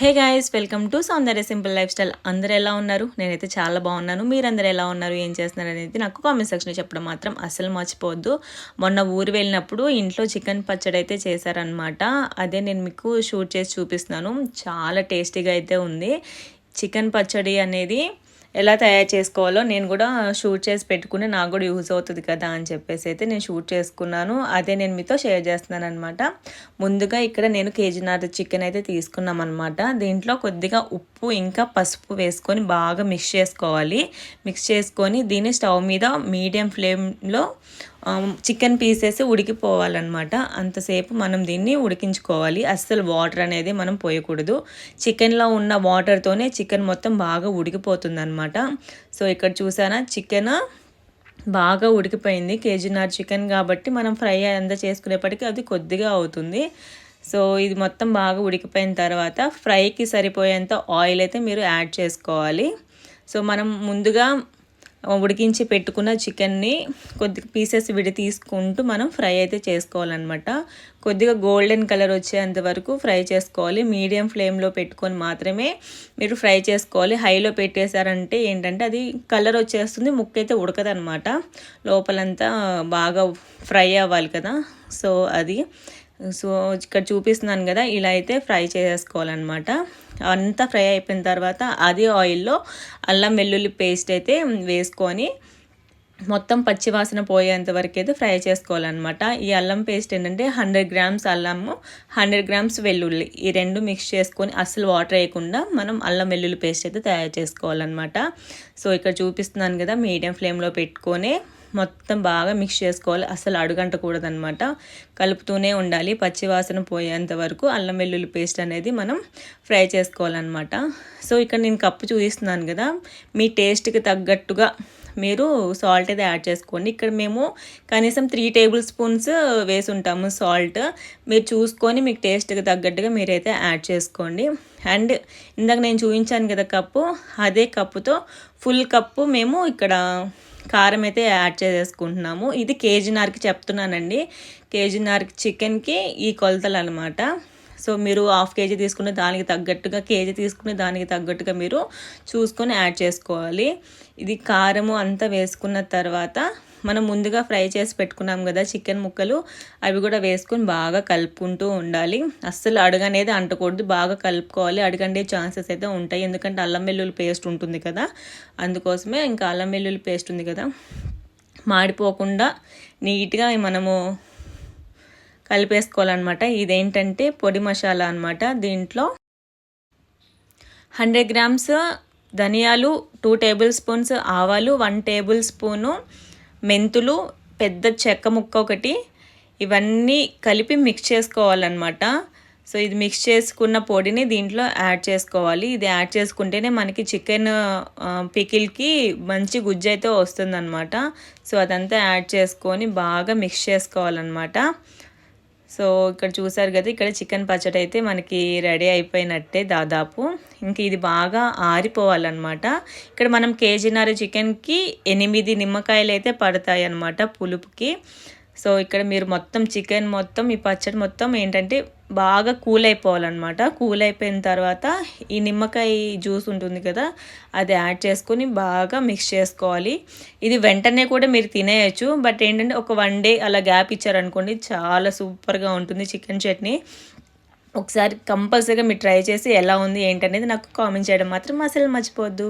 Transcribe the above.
Hey guys welcome to Soundarya simple lifestyle. అందరు ఎలా ఉన్నారు? నేనైతే చాలా బాగున్నాను. మీరందరూ ఎలా ఉన్నారు? ఏం చేస్తున్నారు అనేది నాకు కామెంట్ సెక్షన్లో చెప్పడం మాత్రం అస్సలు మర్చిపోవద్దు. మొన్న ఊరు వెళ్ళినప్పుడు ఇంట్లో చికెన్ పచ్చడి అయితే చేశారనమాట అదే నేను మీకు షూట్ చేసి చూపిస్తున్నాను. చాలా టేస్టీగా అయితే ఉంది. చికెన్ పచ్చడి అనేది ఎలా తయారు చేసుకోవాలో నేను కూడా షూట్ చేసి పెట్టుకుని నాకు కూడా యూజ్ అవుతుంది కదా అని చెప్పేసి అయితే నేను షూట్ చేసుకున్నాను. అదే నేను మీతో షేర్ చేస్తున్నాను అనమాట ముందుగా ఇక్కడ నేను కేజీన్నర చికెన్ అయితే తీసుకున్నాం అనమాట దీంట్లో కొద్దిగా ఉప్పు ఇంకా పసుపు వేసుకొని బాగా మిక్స్ చేసుకోవాలి. మిక్స్ చేసుకొని దీన్ని స్టవ్ మీద మీడియం ఫ్లేమ్లో చికెన్ పీసెస్ ఉడికిపోవాలన్నమాట. అంతసేపు మనం దీన్ని ఉడికించుకోవాలి. అస్సలు వాటర్ అనేది మనం పోయకూడదు. చికెన్లో ఉన్న వాటర్తోనే చికెన్ మొత్తం బాగా ఉడికిపోతుందన్నమాట. సో ఇక్కడ చూసానా? చికెన్ బాగా ఉడికిపోయింది. కేజీన్నర చికెన్ కాబట్టి మనం ఫ్రై అంతా చేసుకునేప్పటికీ అది కొద్దిగా అవుతుంది. సో ఇది మొత్తం బాగా ఉడికిపోయిన తర్వాత ఫ్రైకి సరిపోయేంత ఆయిల్ అయితే మీరు యాడ్ చేసుకోవాలి. సో మనం ముందుగా ఉడికించి పెట్టుకున్న చికెన్ని కొద్ది పీసెస్ విడి తీసుకుంటూ మనం ఫ్రై అయితే చేసుకోవాలన్నమాట. కొద్దిగా గోల్డెన్ కలర్ వచ్చేంత వరకు ఫ్రై చేసుకోవాలి. మీడియం ఫ్లేమ్లో పెట్టుకొని మాత్రమే మీరు ఫ్రై చేసుకోవాలి. హైలో పెట్టేశారంటే ఏంటంటే అది కలర్ వచ్చేస్తుంది ముక్క అయితే ఉడకదనమాట లోపలంతా బాగా ఫ్రై అవ్వాలి కదా. సో అది సో ఇక్కడ చూపిస్తున్నాను కదా ఇలా అయితే ఫ్రై చేసుకోవాలన్నమాట. అంతా ఫ్రై అయిపోయిన తర్వాత అదే ఆయిల్లో అల్లం వెల్లుల్లి పేస్ట్ అయితే వేసుకొని మొత్తం పచ్చివాసన పోయేంత వరకు అయితే ఫ్రై చేసుకోవాలన్నమాట. ఈ అల్లం పేస్ట్ ఏంటంటే హండ్రెడ్ గ్రామ్స్ అల్లము హండ్రెడ్ గ్రామ్స్ వెల్లుల్లి ఈ రెండు మిక్స్ చేసుకొని అస్సలు వాటర్ వేయకుండా మనం అల్లం వెల్లుల్లి పేస్ట్ అయితే తయారు చేసుకోవాలన్నమాట. సో ఇక్కడ చూపిస్తున్నాను కదా మీడియం ఫ్లేమ్లో పెట్టుకొని మొత్తం బాగా మిక్స్ చేసుకోవాలి. అసలు అడుగంటకూడదనమాట కలుపుతూనే ఉండాలి. పచ్చివాసన పోయేంత వరకు అల్లం వెల్లుల్లి పేస్ట్ అనేది మనం ఫ్రై చేసుకోవాలన్నమాట. సో ఇక్కడ నేను కప్పు చూపిస్తున్నాను కదా. మీ టేస్ట్కి తగ్గట్టుగా మీరు సాల్ట్ అయితే యాడ్ చేసుకోండి. ఇక్కడ మేము కనీసం త్రీ టేబుల్ స్పూన్స్ వేసి ఉంటాము సాల్ట్. మీరు చూసుకొని మీకు టేస్ట్కి తగ్గట్టుగా మీరైతే యాడ్ చేసుకోండి. అండ్ ఇందాక నేను చూపించాను కదా కప్పు అదే కప్పుతో ఫుల్ కప్పు మేము ఇక్కడ కారం అయితే యాడ్ చేసేసుకుంటున్నాము ఇది కేజీన్నరకి చెప్తున్నానండి. కేజీన్నరకి చికెన్కి ఈ కొలతలు అనమాట సో మీరు హాఫ్ కేజీ తీసుకునే దానికి తగ్గట్టుగా కేజీ తీసుకునే దానికి తగ్గట్టుగా మీరు చూసుకొని యాడ్ చేసుకోవాలి. ఇది కారము అంతా వేసుకున్న తర్వాత మనం ముందుగా ఫ్రై చేసి పెట్టుకున్నాం కదా చికెన్ ముక్కలు అవి కూడా వేసుకొని బాగా కలుపుకుంటూ ఉండాలి. అస్సలు అడుగనేది అంటకూడదు బాగా కలుపుకోవాలి. అడగండే ఛాన్సెస్ అయితే ఉంటాయి. ఎందుకంటే అల్లం వెల్లుల్లి పేస్ట్ ఉంటుంది కదా అందుకోసమే ఇంకా అల్లం వెల్లుల్లి పేస్ట్ ఉంది కదా. మాడిపోకుండా నీట్గా మనము కలిపేసుకోవాలన్నమాట. ఇదేంటంటే పొడి మసాలా అనమాట దీంట్లో హండ్రెడ్ గ్రామ్స్ ధనియాలు టూ టేబుల్ స్పూన్స్ ఆవాలు వన్ టేబుల్ స్పూను మెంతులు పెద్ద చెక్క ముక్క ఒకటి. ఇవన్నీ కలిపి మిక్స్ చేసుకోవాలన్నమాట. సో ఇది మిక్స్ చేసుకున్న పొడిని దీంట్లో యాడ్ చేసుకోవాలి. ఇది యాడ్ చేసుకుంటేనే మనకి చికెన్ పికిల్కి మంచి గుజ్జు అయితే వస్తుందన్నమాట. సో అదంతా యాడ్ చేసుకొని బాగా మిక్స్ చేసుకోవాలన్నమాట. సో ఇక్కడ చూసారు కదా ఇక్కడ చికెన్ పచ్చడి అయితే మనకి రెడీ అయిపోయినట్టే దాదాపు. ఇంక ఇది బాగా ఆరిపోవాలన్నమాట. ఇక్కడ మనం కేజీన్నర చికెన్కి ఎనిమిది నిమ్మకాయలు అయితే పడతాయి అన్నమాట పులుపుకి. సో ఇక్కడ మీరు మొత్తం చికెన్ మొత్తం ఈ పచ్చడి మొత్తం ఏంటంటే బాగా కూల్ అయిపోవాలన్నమాట కూల్ అయిపోయిన తర్వాత ఈ నిమ్మకాయ జ్యూస్ ఉంటుంది కదా అది యాడ్ చేసుకొని బాగా మిక్స్ చేసుకోవాలి. ఇది వెంటనే కూడా మీరు తినేయచ్చు బట్ ఏంటంటే ఒక వన్ డే అలా గ్యాప్ ఇచ్చారనుకోండి చాలా సూపర్గా ఉంటుంది చికెన్ చట్నీ. ఒకసారి కంపల్సరీగా మీరు ట్రై చేసి ఎలా ఉంది ఏంటనేది నాకు కామెంట్ చేయడం మాత్రం అసలు మర్చిపోవద్దు.